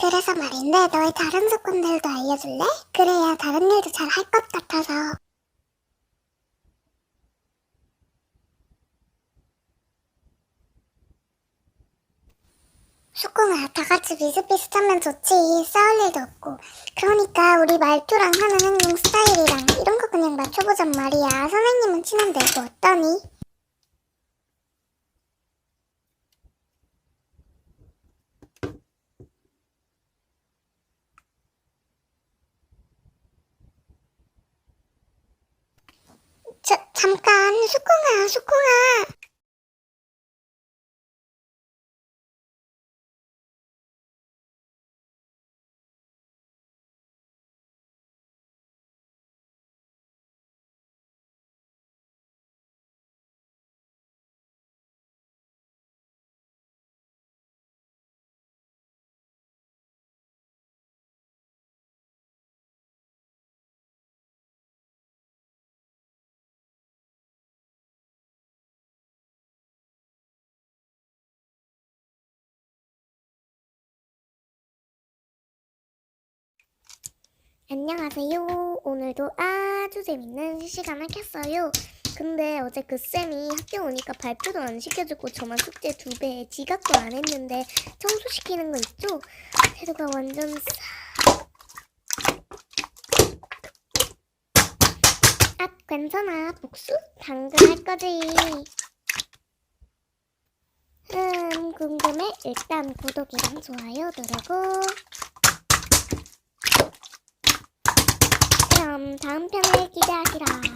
그래서 말인데 너희 다른 습관들도 알려줄래? 그래야 다른 일도 잘 할 것 같아서. 수콩아, 다 같이 비슷비슷하면 좋지. 싸울 일도 없고. 그러니까 우리 말투랑 하는 행동 스타일이랑 이런 거 그냥 맞춰보잔 말이야. 선생님은 친한데 뭐 어떠니? 저, 잠깐, 수콩아, 수콩아. 안녕하세요. 오늘도 아주 재밌는 시간을 켰어요. 근데 어제 그 쌤이 학교 오니까 발표도 안 시켜주고 저만 숙제 두 배, 지각도 안 했는데 청소시키는 거 있죠? 태도가 완전 싸. 아, 괜찮아. 복수? 당근 할 거지. 음, 궁금해? 일단 구독이랑 좋아요 누르고 그럼 다음 편을 기대하시라.